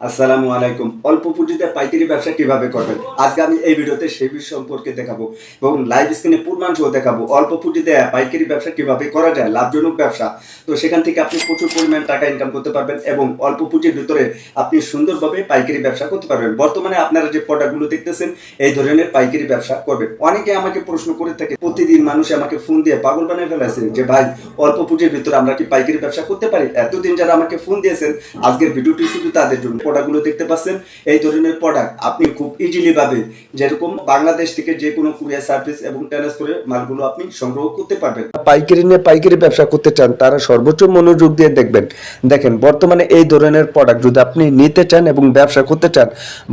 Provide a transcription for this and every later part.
আসসালামু আলাইকুম। অল্প পুঁজিতে পাইকারি ব্যবসা কীভাবে করবেন? আজকে আমি এই ভিডিওতে সেই বিষয় সম্পর্কে দেখাবো এবং লাইভ স্ক্রিনে পূর্ণাংশ দেখাবো। অল্প পুঁজিতে পাইকারি ব্যবসা কীভাবে করা যায়? লাভজনক ব্যবসা। তো সেখান থেকে আপনি প্রচুর পরিমাণ টাকা ইনকাম করতে পারবেন এবং অল্প পুঁজির ভিতরে আপনি সুন্দরভাবে পাইকারি ব্যবসা করতে পারবেন। বর্তমানে আপনারা যে প্রোডাক্টগুলো দেখতেছেন, এই ধরনের পাইকারি ব্যবসা করবেন। অনেকে আমাকে প্রশ্ন করে থাকে, প্রতিদিন মানুষ আমাকে ফোন দিয়ে পাগল বানিয়ে ফেলেছে যে, ভাই, অল্প পুঁজির ভিতরে আমরা কি পাইকারি ব্যবসা করতে পারি? এতদিন যারা আমাকে ফোন দিয়েছেন, আজকের ভিডিওটি শুধু তাদের জন্য। প্রোডাক্টগুলো দেখতে পাচ্ছেন, এই ধরনের প্রোডাক্ট আপনি খুব ইজিলি ভাবে যেরকম বাংলাদেশ থেকে যে কোনো কুরিয়ার সার্ভিস এবং ট্রান্সফারে মালগুলো আপনি সংগ্রহ করতে পারবেন। পাইকারি নিয়ে পাইকারি ব্যবসা করতে চান, তারা সর্বোচ্চ মনোযোগ দিয়ে দেখবেন। দেখেন, বর্তমানে এই ধরনের প্রোডাক্ট যদি আপনি নিতে চান এবং ব্যবসা করতে চান,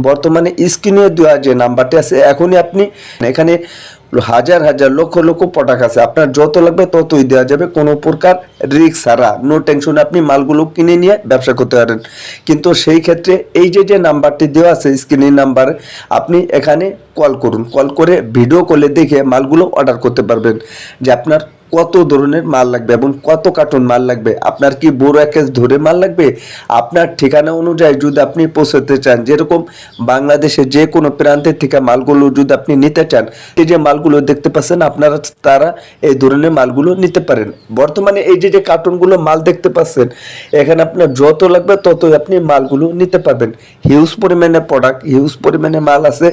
বর্তমানে স্ক্রিনে দেওয়া যে নাম্বারটি আছে, এখনই আপনি এখানে হাজার হাজার লক্ষ লক্ষ প্রোডাক্ট আছে। আপনার যত লাগবে ততই দেওয়া যাবে। কোনো প্রকার রিক্স ছাড়া। নো টেনশন আপনি মালগুলো কিনে নিয়ে ব্যবসা করতে পারেন। কিন্তু সেই ক্ষেত্রে এই যে যে নাম্বারটি দেওয়া আছে স্ক্রিনের নাম্বার আপনি এখানে কল করুন। কল করে ভিডিও কলে দেখে মালগুলো অর্ডার করতে পারবেন। যে আপনার কত ধরনের মাল লাগবে এবং কত কার্টুন মাল লাগবে? আপনার কি বড় একেজ ধরে মাল লাগবে? আপনার ঠিকানা অনুযায়ী যদি আপনি পৌঁছাতে চান, যেরকম বাংলাদেশে যে কোনো প্রান্তের থেকে মালগুলো যদি আপনি নিতে চান, এই যে মালগুলো দেখতে পাচ্ছেন, আপনারা তারা এই ধরনের মালগুলো নিতে পারেন। বর্তমানে এই যে যে কার্টুনগুলো মাল দেখতে পাচ্ছেন, এখানে আপনার যত লাগবে ততই আপনি মালগুলো নিতে পারবেন। হিউজ পরিমাণে প্রোডাক্ট হিউজ পরিমাণে মাল আছে,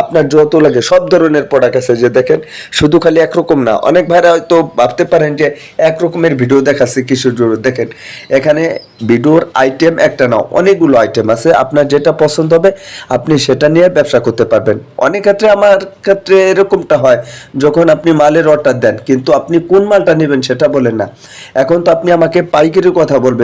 আপনার যত লাগে, সব ধরনের প্রোডাক্ট আছে, যে দেখেন, শুধু খালি একরকম না। অনেক ভাইরা হয়তো ভাবতে পারেন যে এক রকমের ভিডিও দেখাচ্ছে কিশোর জোর। দেখেন, এখানে ভিডিওর আইটেম একটা না অনেকগুলো আইটেম আছে, আপনার যেটা পছন্দ হবে, আপনি সেটা নিয়ে ব্যবসা করতে পারবেন। অনেক ক্ষেত্রে আমার ক্ষেত্রে এরকমটা হয়, যখন আপনি মালের অর্ডার দেন, কিন্তু আপনি কোন মালটা নেবেন সেটা বলেন না। এখন তো আপনি আমাকে পাইকারি কথা বলবেন